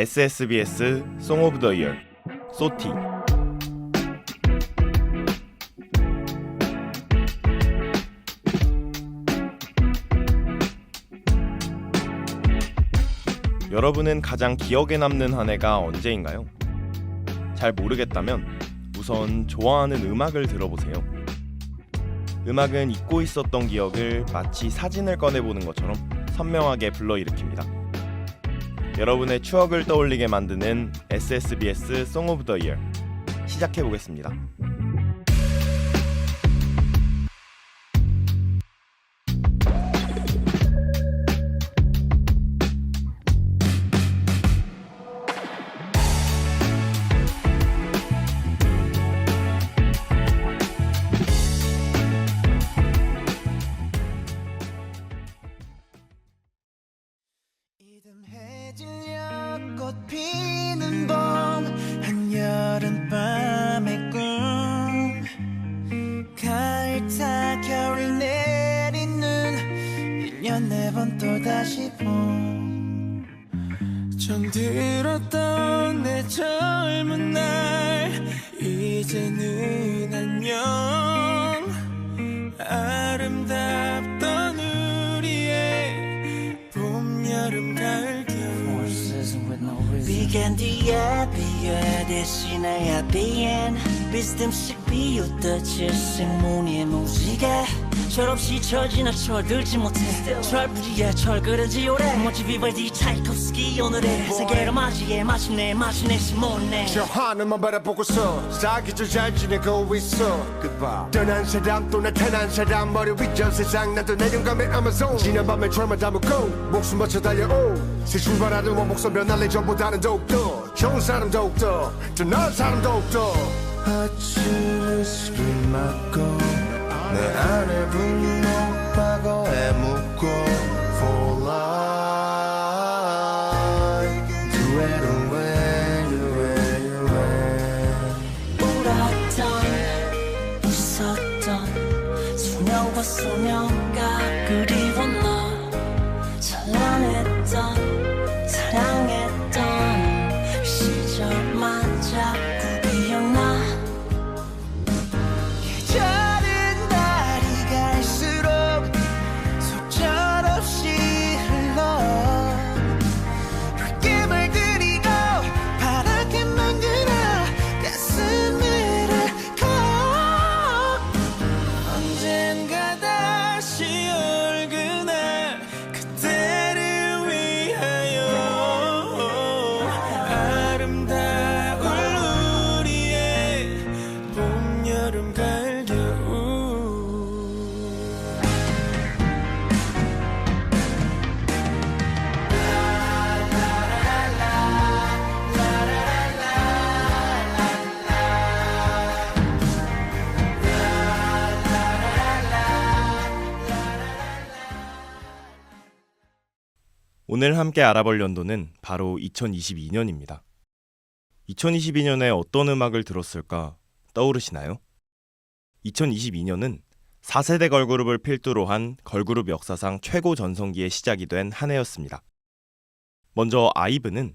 SSBS 송 오브 더 이어 소티 여러분은 가장 기억에 남는 한 해가 언제인가요? 잘 모르겠다면 우선 좋아하는 음악을 들어보세요. 음악은 잊고 있었던 기억을 마치 사진을 꺼내보는 것처럼 선명하게 불러일으킵니다. 여러분의 추억을 떠올리게 만드는 SSBS 송 오브 더 이어 시작해 보겠습니다. 봄. 정들었던 내 젊은 날 이제는 안녕 Began 뒤에 비에 비엔 비스듬씩 비웃듯이 생문의 무지개. 철없이 철지나 철들지 못해. 철부지에 철그러지 오래. 멋지 비발디 차이콥스키 오늘의 세계를 맞이해 마침내 마침내 시몬네. 저 하늘만 바라보고서 사기절 잘 지내고 있어. 떠난 사람 또 나타난 사람 머리 위전 세상 나도 내 영감의 아마존 지난 밤에 철만 담고 목숨 바쳐 달려오. 새 출발하는 원목선 변할래 전보다는 더욱더 좋은 사람 더욱더 더 나은 사람 더욱더 아침을 술 맞고 내 안에 분노 과거에 묻 오늘 함께 알아볼 연도는 바로 2022년입니다. 2022년에 어떤 음악을 들었을까 떠오르시나요? 2022년은 4세대 걸그룹을 필두로 한 걸그룹 역사상 최고 전성기의 시작이 된 한 해였습니다. 먼저 아이브는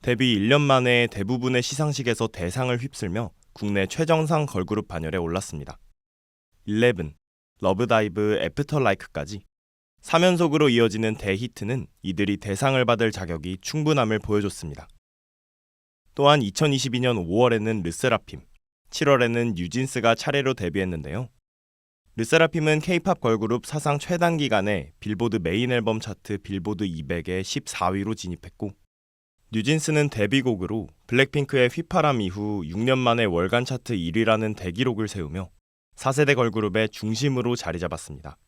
데뷔 1년 만에 대부분의 시상식에서 대상을 휩쓸며 국내 최정상 걸그룹 반열에 올랐습니다. 11, 러브다이브, 애프터라이크까지 3연속으로 이어지는 대히트는 이들이 대상을 받을 자격이 충분함을 보여줬습니다. 또한 2022년 5월에는 르세라핌, 7월에는 뉴진스가 차례로 데뷔했는데요. 르세라핌은 K-팝 걸그룹 사상 최단 기간에 빌보드 메인 앨범 차트 빌보드 200에 14위로 진입했고, 뉴진스는 데뷔곡으로 블랙핑크의 휘파람 이후 6년 만에 월간 차트 1위라는 대기록을 세우며 4세대 걸그룹의 중심으로 자리 잡았습니다.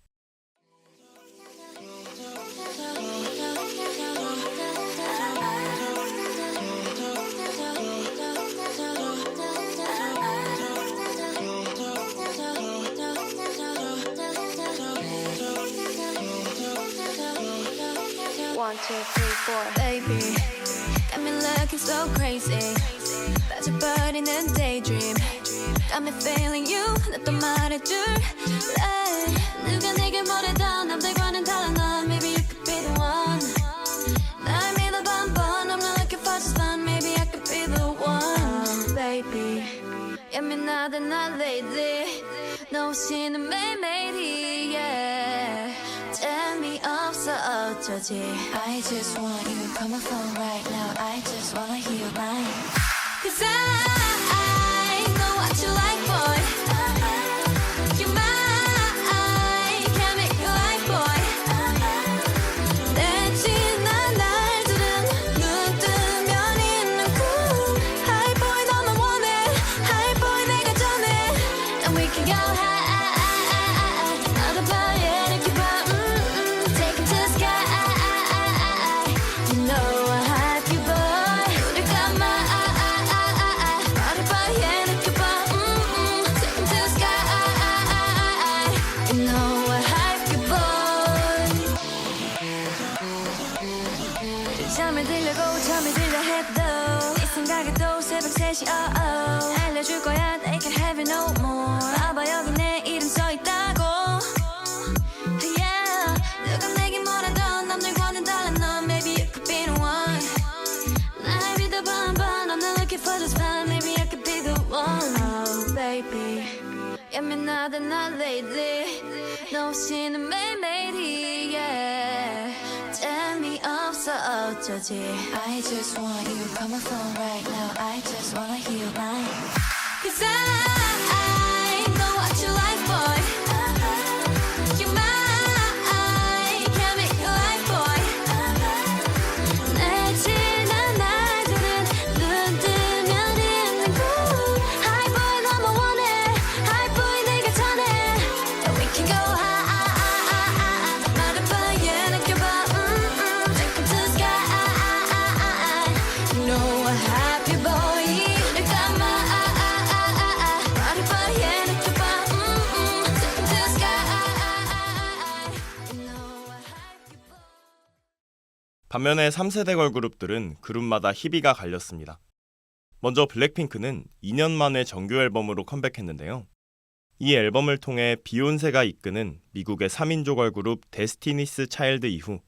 One, two, three, four. Baby, got me looking so crazy. 빠져버리는 daydream. Got me feeling you. 나또 말해줄래? 누가 내게 뭐래도 남들과는 달라 넌. Maybe you could be the one. 날 믿어봐 한번. I'm not looking for just fun. Maybe I could be the one. Baby, 예민하다 나 lately. 너 없이는 매일매일이 I just want you, come my phone right now. I just wanna hear mine. Cause I 잠을 들려고 잠이 들려 해도 네 생각에도 새벽 3시 oh oh 알려줄 거야 they can have it no more 봐봐 여기 내 이름 써있다고 yeah 누가 내게 뭐라도 남들과는 달라 넌 Maybe you could be the one 날 믿어봐 한번 I'm not looking for just fun Maybe I could be the one Oh baby 예민하다 나 lately 너 없이는 매일매일이 yeah 재미없어 어쩌지 I just want you Call my phone right now I just wanna hear your line Cause I 반면에 3세대 걸그룹들은 그룹마다 희비가 갈렸습니다. 먼저 블랙핑크는 2년 만에 정규 앨범으로 컴백했는데요. 이 앨범을 통해 비욘세가 이끄는 미국의 3인조 걸그룹 데스티니스 차일드 이후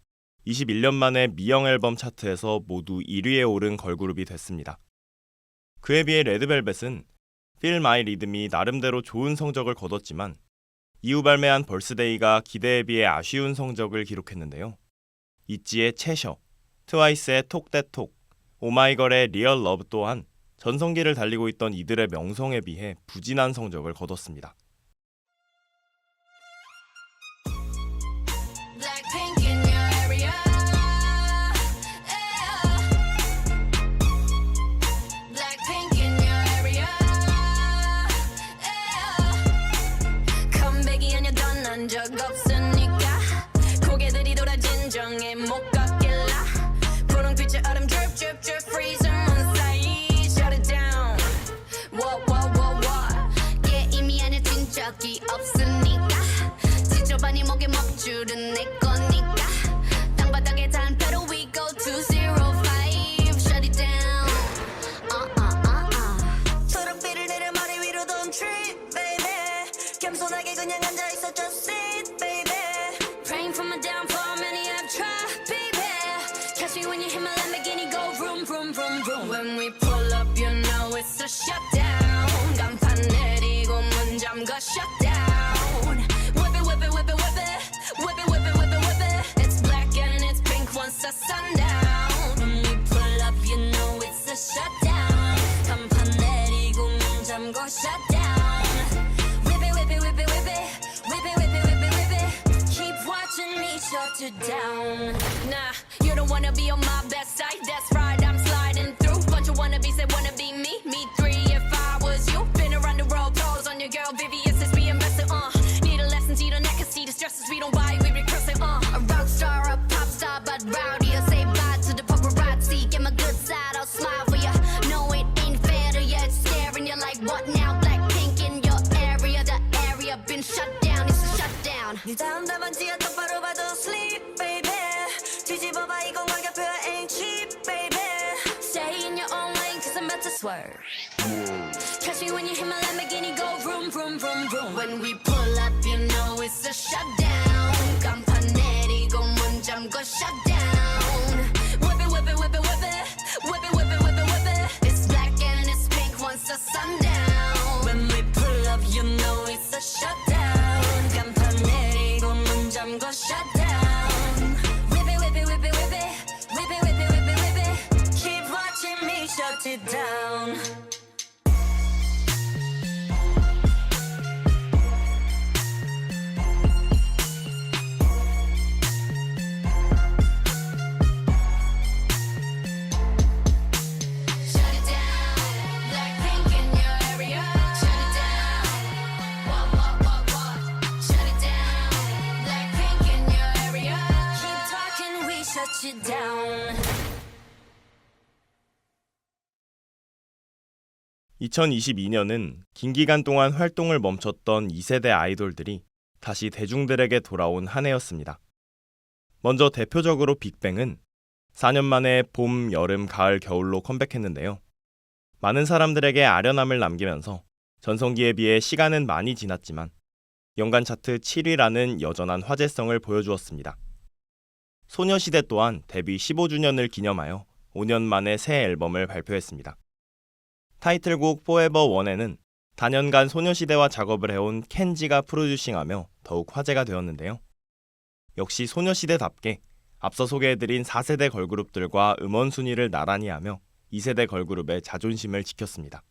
21년 만에 미영 앨범 차트에서 모두 1위에 오른 걸그룹이 됐습니다. 그에 비해 레드벨벳은 Feel My Rhythm이 나름대로 좋은 성적을 거뒀지만 이후 발매한 벌스데이가 기대에 비해 아쉬운 성적을 기록했는데요. 있지의 채셔, 트와이스의 톡대톡, 오마이걸의 리얼 러브 또한 전성기를 달리고 있던 이들의 명성에 비해 부진한 성적을 거뒀습니다. 속에 먹줄은 내꺼 shut down. Nah you don't wanna be on my best side. That's right I'm sliding through. Bunch of wannabes that wanna be me 봐 이건 가격표야 ain't cheap baby Stay in your own lane, cause I'm about to swerve. Catch me when you hit my Lamborghini, 2022년은 긴 기간 동안 활동을 멈췄던 2세대 아이돌들이 다시 대중들에게 돌아온 한 해였습니다. 먼저 대표적으로 빅뱅은 4년 만에 봄, 여름, 가을, 겨울로 컴백했는데요. 많은 사람들에게 아련함을 남기면서 전성기에 비해 시간은 많이 지났지만 연간 차트 7위라는 여전한 화제성을 보여주었습니다. 소녀시대 또한 데뷔 15주년을 기념하여 5년 만에 새 앨범을 발표했습니다. 타이틀곡 포에버 원에는 단연간 소녀시대와 작업을 해온 켄지가 프로듀싱하며 더욱 화제가 되었는데요. 역시 소녀시대답게 앞서 소개해드린 4세대 걸그룹들과 음원 순위를 나란히 하며 2세대 걸그룹의 자존심을 지켰습니다.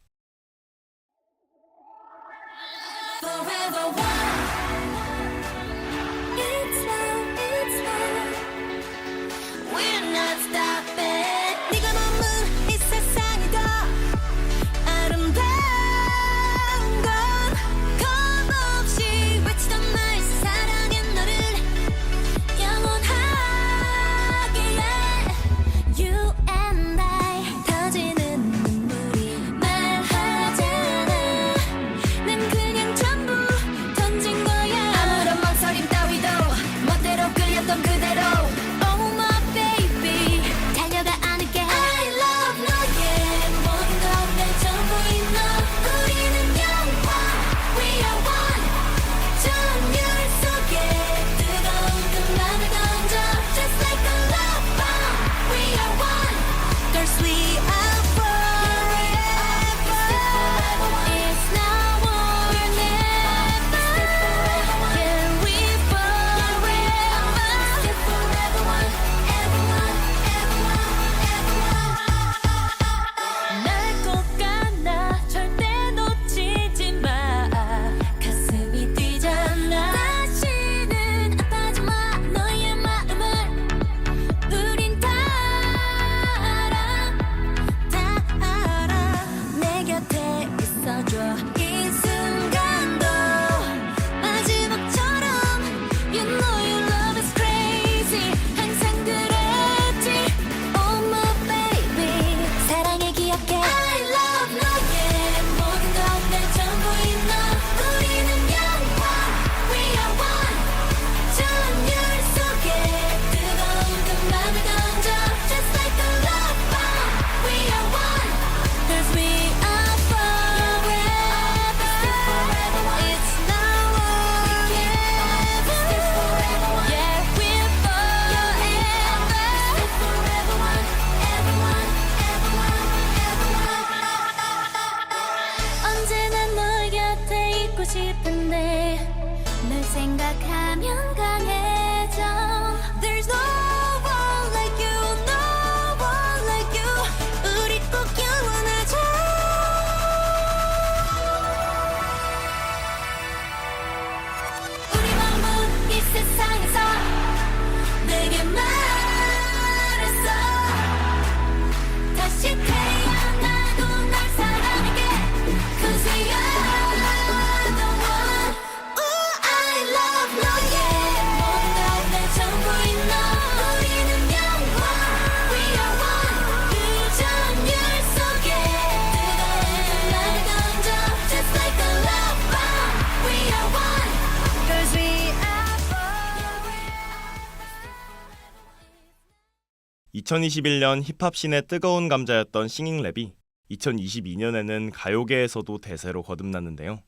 2021년 힙합 씬의 뜨거운 감자였던 싱잉랩이 2022년에는 가요계에서도 대세로 거듭났는데요.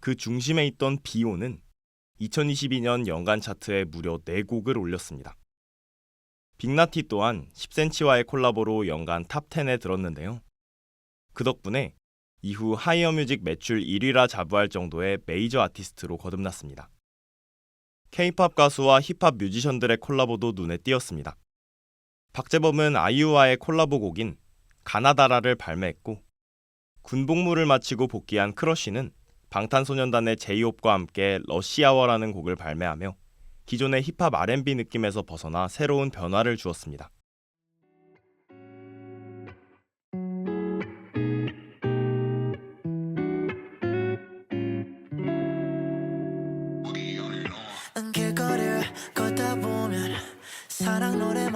그 중심에 있던 비오는 2022년 연간 차트에 무려 4곡을 올렸습니다. 빅나티 또한 10cm와의 콜라보로 연간 탑10에 들었는데요. 그 덕분에 이후 하이어 뮤직 매출 1위라 자부할 정도의 메이저 아티스트로 거듭났습니다. K-팝 가수와 힙합 뮤지션들의 콜라보도 눈에 띄었습니다. 박재범은 아이유와의 콜라보 곡인 가나다라를 발매했고 군복무를 마치고 복귀한 크러쉬는 방탄소년단의 제이홉과 함께 러시아워라는 곡을 발매하며 기존의 힙합 R&B 느낌에서 벗어나 새로운 변화를 주었습니다.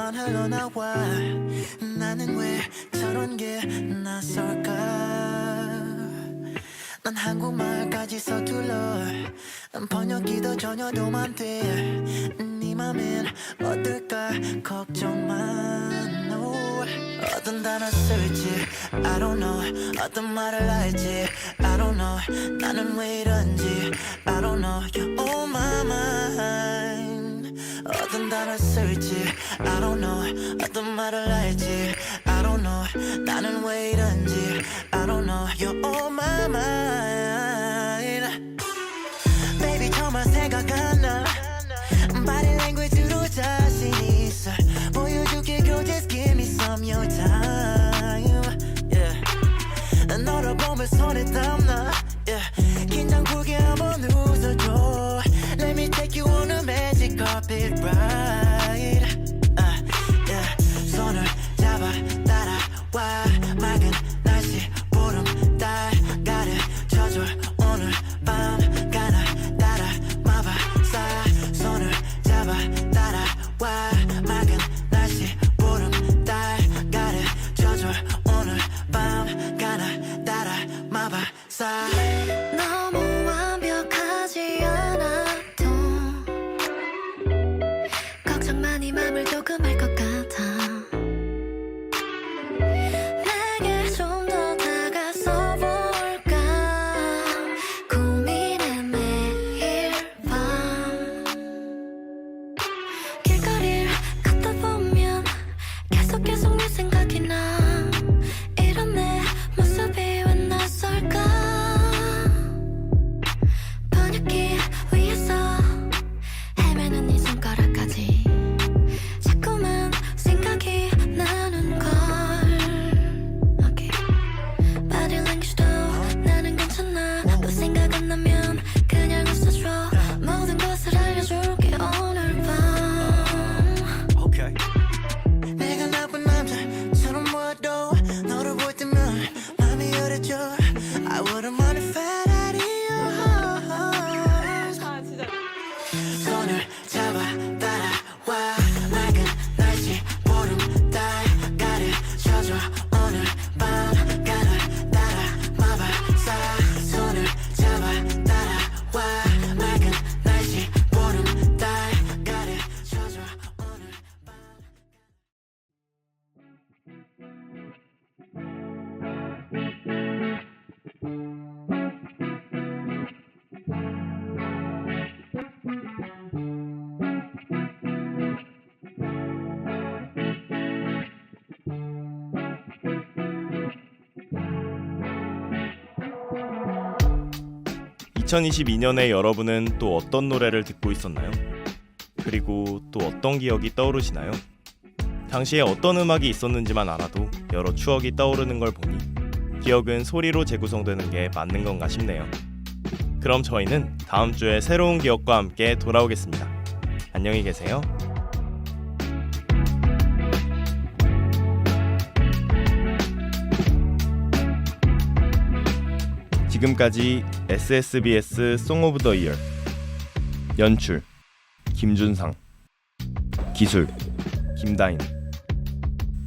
노래만 흘러나와. 나는 왜 저런 게 낯설까? 난 한국말까지 서툴러. 번역기도 전혀 도움 안돼네 맘엔 어떨까 걱정만. 어떤 단어 쓸지 I don't know. 어떤 말을 할지 I don't know. 나는 왜 이런지 I don't know. You're on my mind. 어떤 단어 쓸지 I don't know 어떤 말을 할지 I don't know 나는 왜 이런지 I don't know You're on my mind Baby 정말 생각 안나 Body language로 자신 있어 보여줄게 girl just give me some your time yeah. 너를 보면 손에 땀나 yeah. 긴장 풀게 한번 웃어줘 Let me take you on a magic carpet ride 2022년에 여러분은 또 어떤 노래를 듣고 있었나요? 그리고 또 어떤 기억이 떠오르시나요? 당시에 어떤 음악이 있었는지만 알아도 여러 추억이 떠오르는 걸 보니 기억은 소리로 재구성되는 게 맞는 건가 싶네요. 그럼 저희는 다음 주에 새로운 기억과 함께 돌아오겠습니다. 안녕히 계세요. 지금까지 SSBS 송 오브 더 이어 연출 김준상. 기술 김다인.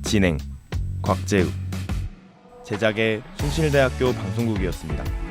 진행 곽재우. 제작의 숭실대학교 방송국이었습니다.